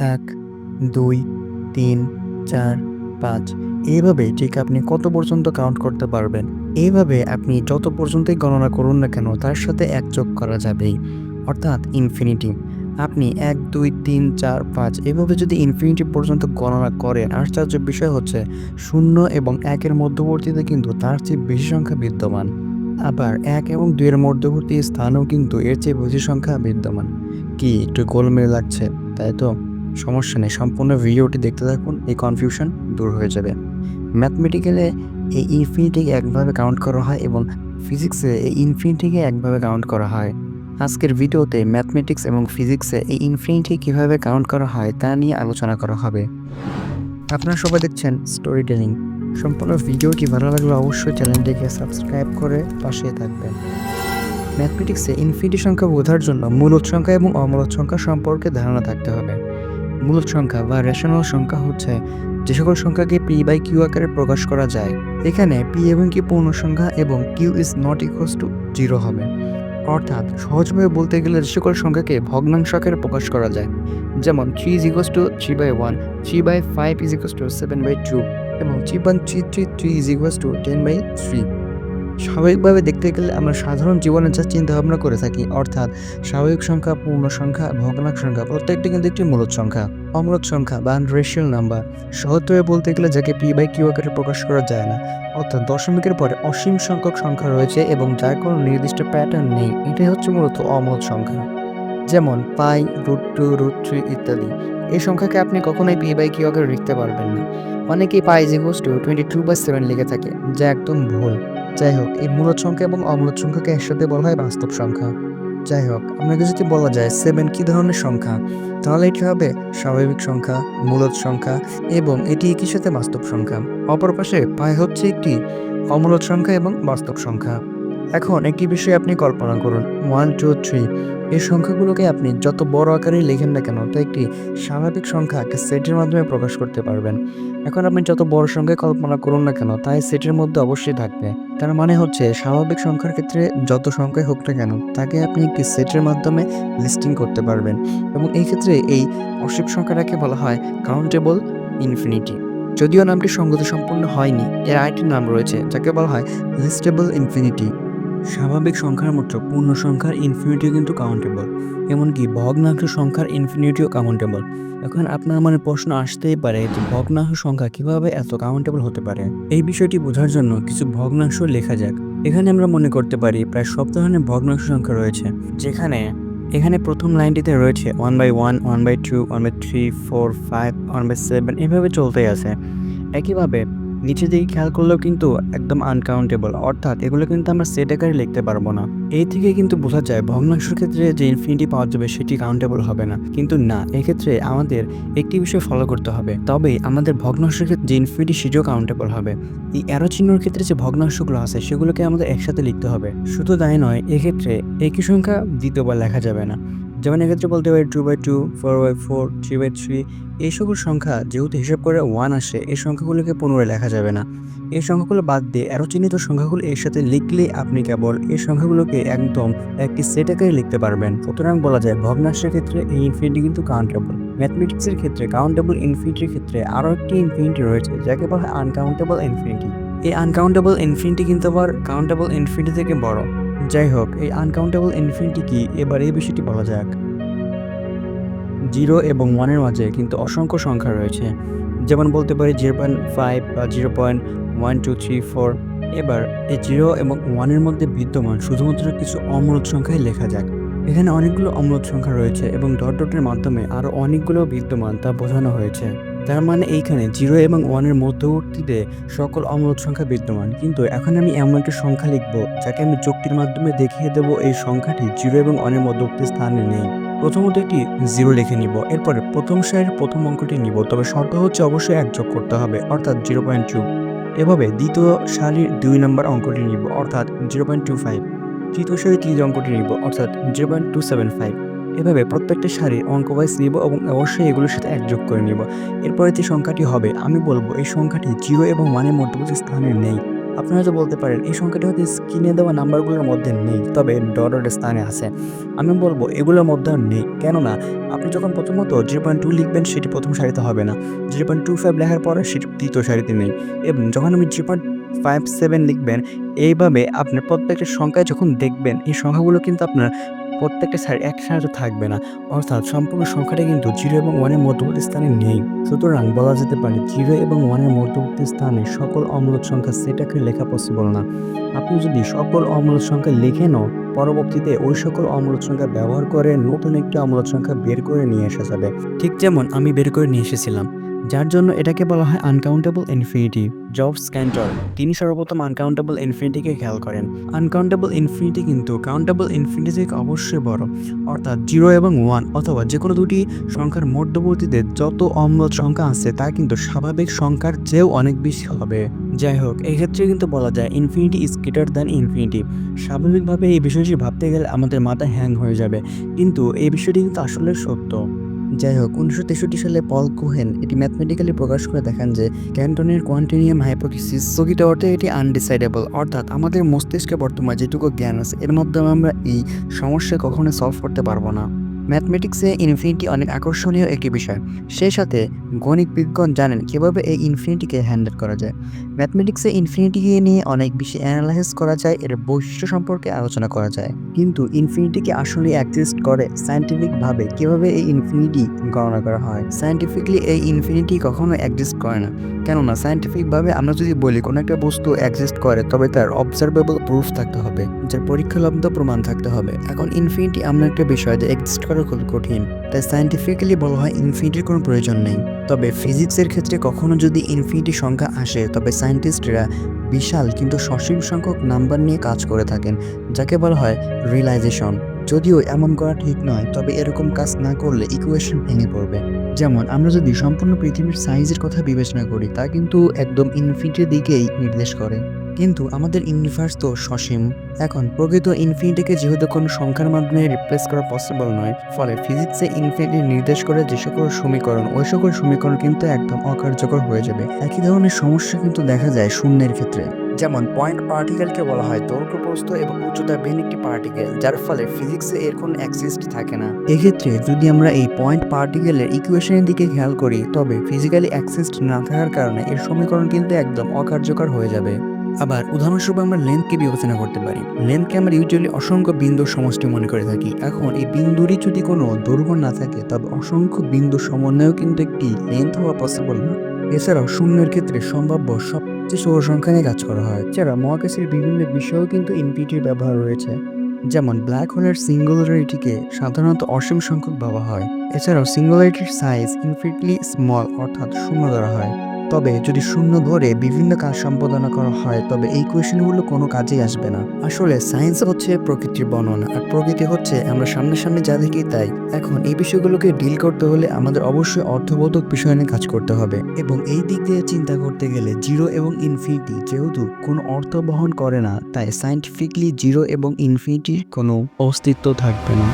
এক, দুই, তিন, চার, পাঁচ। এইভাবে ঠিক আপনি কত পর্যন্ত কাউন্ট করতে পারবেন? এইভাবে আপনি যত পর্যন্তই গণনা করুন না কেন, তার সাথে এক যোগ করা যাবেই। অর্থাৎ ইনফিনিটি আপনি এক, দুই, তিন, চার, পাঁচ, এভাবে যদি ইনফিনিটি পর্যন্ত গণনা করেন, আশ্চর্য বিষয় হচ্ছে, শূন্য এবং একের মধ্যবর্তীতে কিন্তু তার চেয়ে বেশি সংখ্যা বিদ্যমান। আবার এক এবং দুইয়ের মধ্যবর্তী স্থানেও কিন্তু এর চেয়ে বেশি সংখ্যা বিদ্যমান। কি একটু গোলমেল লাগছে, তাই তো? সমস্যা নেই, সম্পূর্ণ ভিডিওটি দেখতে থাকুন, এই কনফিউশন দূর হয়ে যাবে। ম্যাথমেটিক্যালে এই ইনফিনিটিকে একভাবে কাউন্ট করা হয় এবং ফিজিক্সে এই ইনফিনিটিকে একভাবে কাউন্ট করা হয়। আজকের ভিডিওতে ম্যাথমেটিক্স এবং ফিজিক্সে এই ইনফিনিটি কীভাবে কাউন্ট করা হয় তা নিয়ে আলোচনা করা হবে। আপনারা সবাই দেখছেন স্টোরি টেলিং সম্পূর্ণ ভিডিওটি ভালো লাগলে অবশ্যই চ্যানেলটিকে সাবস্ক্রাইব করে পাশে থাকবেন। ম্যাথমেটিক্সে ইনফিনিটি সংখ্যা বোঝার জন্য মূলত সংখ্যা এবং অমূলত সংখ্যা সম্পর্কে ধারণা থাকতে হবে। মূলত সংখ্যা বা রেশনাল সংখ্যা হচ্ছে যে সকল সংখ্যাকে পি বাই কিউ আকারে প্রকাশ করা যায়। এখানে পি এবং কি পূর্ণ সংখ্যা এবং Q is not equals to zero হবে। অর্থাৎ সহজভাবে বলতে গেলে যে সকল সংখ্যাকে ভগ্নাংশ আকারে প্রকাশ করা যায়। যেমন three is equals to three by one three by five is equals to seven by two এবং three point three three three is equals to ten by three স্বাভাবিকভাবে দেখতে গেলে আমরা সাধারণ জীবনে যা চিন্তা ভাবনা করে থাকি, অর্থাৎ স্বাভাবিক সংখ্যা, পূর্ণ সংখ্যা ভগ্নাক সংখ্যা, প্রত্যেকটি কিন্তু একটি মূলত সংখ্যা। অমূলত সংখ্যা বা রেশিয়াল নাম্বার সহজভাবে বলতে গেলে যাকে পি বাই কিউ আকারে প্রকাশ করা যায় না। অর্থাৎ দশমিকের পরে অসীম সংখ্যক সংখ্যা রয়েছে এবং যার কোনো নির্দিষ্ট প্যাটার্ন নেই, এটাই হচ্ছে মূলত অমূলত সংখ্যা। যেমন pi root two root three ইত্যাদি। এই সংখ্যাকে আপনি কখনোই পি বাই কিউ আকারে লিখতে পারবেন না। অনেকেই pi is equals to twenty two by seven লিখে থাকে, যা একদম ভুল। যাই হোক, এই মূলত সংখ্যা এবং অমূলত সংখ্যাকে একসাথে বলা হয় বাস্তব সংখ্যা। যাই হোক, আপনাকে যদি বলা যায় সেভেন কী ধরনের সংখ্যা, তাহলে এটি হবে স্বাভাবিক সংখ্যা, মূলত সংখ্যা এবং এটি একই সাথে বাস্তব সংখ্যা। অপর পাশে পায় হচ্ছে একটি অমূলত সংখ্যা এবং বাস্তব সংখ্যা। এখন একটি বিষয়ে আপনি কল্পনা করুন। ওয়ান টু থ্রি এই সংখ্যাগুলোকে আপনি যত বড় আকারে লেখেন না কেন, তা একটি স্বাভাবিক সংখ্যা একটা সেটের মাধ্যমে প্রকাশ করতে পারবেন। এখন আপনি যত বড় সংখ্যায় কল্পনা করুন না কেন, তাই সেটের মধ্যে অবশ্যই থাকবে। তার মানে হচ্ছে, স্বাভাবিক সংখ্যার ক্ষেত্রে যত সংখ্যায় হোক না কেন, তাকে আপনি একটি সেটের মাধ্যমে লিস্টিং করতে পারবেন। এবং এই ক্ষেত্রে এই অসীম সংখ্যাটাকে বলা হয় কাউন্টেবল ইনফিনিটি যদিও নামটি সঙ্গত সম্পূর্ণ হয়নি, এর আরেকটি নাম রয়েছে, যাকে বলা হয় লিস্টেবল ইনফিনিটি স্বাভাবিক সংখ্যার মতো পূর্ণ সংখ্যার ইনফিনিটিও কিন্তু কাউন্টেবল এমনকি ভগ্নাংশ সংখ্যার ইনফিনিটিও কাউন্টেবল এখন আপনার মনে প্রশ্ন আসতেই পারে যে ভগ্নাংশ সংখ্যা কীভাবে এত কাউন্টেবল হতে পারে? এই বিষয়টি বোঝার জন্য কিছু ভগ্নাংশ লেখা যাক। এখানে আমরা মনে করতে পারি প্রায় সব ধরনের ভগ্নাংশ সংখ্যা রয়েছে, যেখানে, এখানে প্রথম লাইনটিতে রয়েছে one by one one by two one by three four five one by seven এভাবে চলতেই আছে। একইভাবে নিচে দিকে খেয়াল করলেও কিন্তু একদম আনকাউন্টেবল অর্থাৎ এগুলো কিন্তু আমরা সেট আকারে লিখতে পারব না। এই থেকে কিন্তু বোঝা যায় ভগ্নাংশের ক্ষেত্রে যে ইনফিনিটি পাওয়া যাবে সেটি কাউন্টেবল হবে না। কিন্তু না, এক্ষেত্রে আমাদের একটি বিষয় ফলো করতে হবে। তবেই আমাদের ভগ্নাংশের ক্ষেত্রে যে ইনফিনিটি সেটিও কাউন্টেবল হবে। এই অ্যারো চিহ্নর ক্ষেত্রে যে ভগ্নাংশগুলো আছে, সেগুলোকে আমাদের একসাথে লিখতে হবে। শুধু তাই নয়, এক্ষেত্রে একই সংখ্যা দ্বিতীয়বার লেখা যাবে না। যেমন এক্ষেত্রে বলতে পারি two by two four by four three by three এই সকল সংখ্যা যেহেতু হিসাব করে ওয়ান আসে, এই সংখ্যাগুলোকে পুনরায় লেখা যাবে না। এই সংখ্যাগুলো বাদ দিয়ে আরও চিহ্নিত সংখ্যাগুলো এর সাথে লিখলে আপনি কেবল এই সংখ্যাগুলোকে একদম একটি সেট আকারে লিখতে পারবেন। সুতরাং বলা যায় ভগ্নাংশের ক্ষেত্রে এই ইনফিনিটি কিন্তু কাউন্টেবল ম্যাথমেটিক্সের ক্ষেত্রে কাউন্টেবল ইনফিনিটির ক্ষেত্রে আরও একটি ইনফিনিটি রয়েছে, যাকে বলা হয় আনকাউন্টেবল ইনফিনিটি এই আনকাউন্টেবল ইনফিনিটি কিন্তু আবার কাউন্টেবল ইনফিনিটি থেকে বড়। যাই হোক, এই আনকাউন্টেবল ইনফিনিটি কি? এবার এই বিষয়টি বলা যাক। জিরো এবং ওয়ানের মাঝে কিন্তু অসংখ্য সংখ্যা রয়েছে। যেমন বলতে পারি জিরো পয়েন্ট ফাইভ বা zero point one, two, three, four. এবার এই জিরো এবং ওয়ানের মধ্যে বিদ্যমান শুধুমাত্র কিছু অমূলত সংখ্যায় লেখা যাক। এখানে অনেকগুলো অমূলত সংখ্যা রয়েছে এবং ডট ডটের মাধ্যমে আরও অনেকগুলো বিদ্যমান তা বোঝানো হয়েছে। তার মানে এইখানে জিরো এবং ওয়ানের মধ্যবর্তীতে সকল অমূলত সংখ্যা বিদ্যমান। কিন্তু এখন আমি এমন একটা সংখ্যা লিখব, যাকে আমি যুক্তির মাধ্যমে দেখিয়ে দেবো এই সংখ্যাটি জিরো এবং ওয়ানের মধ্যবর্তী স্থানে নেই। প্রথমত একটি জিরো লিখে নিব, এরপরে প্রথম সারির প্রথম অঙ্কটি নিব, তবে শর্ত হচ্ছে অবশ্যই এক যোগ করতে হবে, অর্থাৎ জিরো পয়েন্ট টু। এভাবে দ্বিতীয় সারির দুই নম্বর অঙ্কটি নিব, অর্থাৎ জিরো পয়েন্ট টু ফাইভ। তৃতীয় সারির তৃতীয় অঙ্কটি নিব অর্থাৎ zero point two seven five. এভাবে প্রত্যেকটা সারির অঙ্ক ওয়াইজ নিব এবং অবশ্যই এগুলোর সাথে এক যোগ করে নিব। এরপরে যে সংখ্যাটি হবে, আমি বলব এই সংখ্যাটি জিরো এবং ওয়ানের মধ্যবর্তী স্থানে নেই। আপনারা হয়তো বলতে পারেন, এই সংখ্যাটি হয়তো স্ক্রিনে দেওয়া নাম্বারগুলোর মধ্যে নেই, তবে ডটের স্থানে আছে। আমি বলব এগুলোর মধ্যে নেই, কেননা আপনি যখন প্রথমত জিরো পয়েন্ট টু লিখবেন, সেটি প্রথম সারিতে হবে না। জিরো পয়েন্ট টু ফাইভ লেখার পরে সেটি দ্বিতীয় সারিতে নেই। এবং যখন আমি জিরো পয়েন্ট ফাইভ সেভেন লিখবেন। এইভাবে আপনার প্রত্যেকটা সংখ্যায় যখন দেখবেন, এই সংখ্যাগুলো কিন্তু আপনার প্রত্যেকটা সারি এক সারিতে থাকবে না। অর্থাৎ সম্পূর্ণ সংখ্যাটা কিন্তু জিরো এবং ওয়ানের মধ্যবর্তী স্থানে নেই। সুতরাং বলা যেতে পারে জিরো এবং ওয়ানের মধ্যবর্তী স্থানে সকল অমূলক সংখ্যা সেটাকে লেখা পসিবল না। আপনি যদি সকল অমূলক সংখ্যা লিখেনও পরবর্তীতে ওই সকল অমূলক সংখ্যা ব্যবহার করে নতুন একটি অমূলক সংখ্যা বের করে নিয়ে আসা যাবে। ঠিক যেমন আমি বের করে নিয়ে এসেছিলাম। যার জন্য এটাকে বলা হয় আনকাউন্টেবল ইনফিনিটি জবস ক্যান্টর তিনি সর্বপ্রথম আনকাউন্টেবল ইনফিনিটিকে খেয়াল করেন। আনকাউন্টেবল ইনফিনিটি কিন্তু কাউন্টেবল ইনফিনিটি থেকে অবশ্যই বড়। অর্থাৎ জিরো এবং ওয়ান অথবা যে কোনো দুটি সংখ্যার মধ্যবর্তীতে যত অম্লত সংখ্যা আছে, তা কিন্তু স্বাভাবিক সংখ্যার চেয়েও অনেক বেশি হবে। যাই হোক, এক্ষেত্রে কিন্তু বলা যায় infinity is greater than infinity স্বাভাবিকভাবে এই বিষয়টি ভাবতে গেলে আমাদের মাথা হ্যাং হয়ে যাবে। কিন্তু এই বিষয়টি কিন্তু আসলে সত্য। যাই হোক, উনিশশো তেষট্টি সালে পল কোহেন এটি ম্যাথমেটিক্যালি প্রকাশ করে দেখান যে ক্যান্টনের কোয়ান্টিনিয়াম হাইপোথিসিস স্থগিত অর্থে এটি আনডিসাইডেবল অর্থাৎ আমাদের মস্তিষ্কে বর্তমান যেটুকু জ্ঞান আছে, এর মাধ্যমে আমরা এই সমস্যা কখনো সলভ করতে পারব না। ম্যাথমেটিক্সে ইনফিনিটি অনেক আকর্ষণীয় একটি বিষয়। সেই সাথে গণিত বিজ্ঞান জানেন কীভাবে এই ইনফিনিটিকে হ্যান্ডেল করা যায়। ম্যাথমেটিক্সে ইনফিনিটিকে নিয়ে অনেক বেশি অ্যানালাইসিস করা যায়, এর বৈশিষ্ট্য সম্পর্কে আলোচনা করা যায়। কিন্তু ইনফিনিটিকে আসলে এক্সিস্ট করে সায়েন্টিফিকভাবে কীভাবে এই ইনফিনিটি গণনা করা হয়? সায়েন্টিফিকলি এই ইনফিনিটি কখনো এক্সিস্ট করে না। কেননা সায়েন্টিফিকভাবে আমরা যদি বলি কোনো একটা বস্তু এক্সিস্ট করে, তবে তার অবজারভেবল প্রুফ থাকতে হবে, যার পরীক্ষালব্ধ প্রমাণ থাকতে হবে। এখন ইনফিনিটি এমন একটা বিষয় যে এক্সিস্ট করা খুব কঠিন, তাই সায়েন্টিফিক্যালি বলা হয় ইনফিনিটির কোনো প্রয়োজন নেই। তবে ফিজিক্সের ক্ষেত্রে কখনো যদি ইনফিনিটি সংখ্যা আসে, তবে সায়েন্টিস্টরা বিশাল কিন্তু সসীম সংখ্যক নাম্বার নিয়ে কাজ করে থাকেন, যাকে বলা হয় রিয়েলাইজেশন যদিও এমন করা ঠিক নয়, তবে এরকম কাজ না করলে ইকুয়েশন ভেঙে পড়বে। যেমন, আমরা যদি সম্পূর্ণ পৃথিবীর সাইজের কথা বিবেচনা করি, তা কিন্তু একদম ইনফিনিটির দিকেই নির্দেশ করে। কিন্তু আমাদের ইউনিভার্স তো সসীম। এখন প্রকৃত ইনফিনিটিকে যেহেতু কোনো সংখ্যার মাধ্যমে রিপ্লেস করা পসিবল নয়, ফলে ফিজিক্সে ইনফিনিটি নির্দেশ করে যে সকল সমীকরণ, ওই সকল সমীকরণ কিন্তু একদম অকার্যকর হয়ে যাবে। একই ধরনের সমস্যা কিন্তু দেখা যায় শূন্যের ক্ষেত্রে। যেমন পয়েন্ট পার্টিকেলকে বলা হয় দৈর্ঘ্য প্রস্থ এবং উচ্চতা ভিন একটি পার্টিকেল যার ফলে ফিজিক্সে এর কোনো এক্সিস্ট থাকে না। এক্ষেত্রে যদি আমরা এই পয়েন্ট পার্টিকেলের ইকুয়েশনের দিকে খেয়াল করি, তবে ফিজিক্যালি এক্সিস্ট না থাকার কারণে এর সমীকরণ কিন্তু একদম অকার্যকর হয়ে যাবে। আবার উদাহরণস্বরূপ আমরা লেন্থকে বিবেচনা করতে পারি। লেন্থকে আমরা ইউজুয়ালি অসংখ্য বিন্দুর সমষ্টি মনে করে থাকি। এখন এই বিন্দুরই যদি কোনো দৈর্ঘ্য না থাকে, তবে অসংখ্য বিন্দু সমন্বয়েও কিন্তু একটি লেন্থ হওয়া পসিবল না। এছাড়াও শূন্যের ক্ষেত্রে সম্ভাব্য সবচেয়ে ষোলো সংখ্যা নিয়ে কাজ করা হয়। এছাড়া মহাকাশের বিভিন্ন বিষয়েও কিন্তু ইনপিটির ব্যবহার রয়েছে। যেমন ব্ল্যাক হোলের সিঙ্গুলারিটিকে সাধারণত অসীম সংখ্যক ভাবা হয়। এছাড়াও সিঙ্গুলারিটির সাইজ ইনফিনিটলি স্মল অর্থাৎ শূন্য ধরা হয়। তবে যদি শূন্য ধরে বিভিন্ন কাজ সম্পাদনা করা হয় তবে এই কোয়েশনগুলো কোনো কাজেই আসবে না। আসলে সায়েন্স হচ্ছে প্রকৃতির বর্ণনা আর প্রকৃতি হচ্ছে আমরা সামনে সামনে যা দেখি তাই। এখন এই বিষয়গুলোকে ডিল করতে হলে আমাদের অবশ্যই অর্থবোধক বিষয় নিয়ে কাজ করতে হবে। এবং এই দিক দিয়ে চিন্তা করতে গেলে জিরো এবং ইনফিনিটি যেহেতু কোনো অর্থ বহন করে না তাই সায়েন্টিফিকলি জিরো এবং ইনফিনিটির কোনো অস্তিত্ব থাকবে না।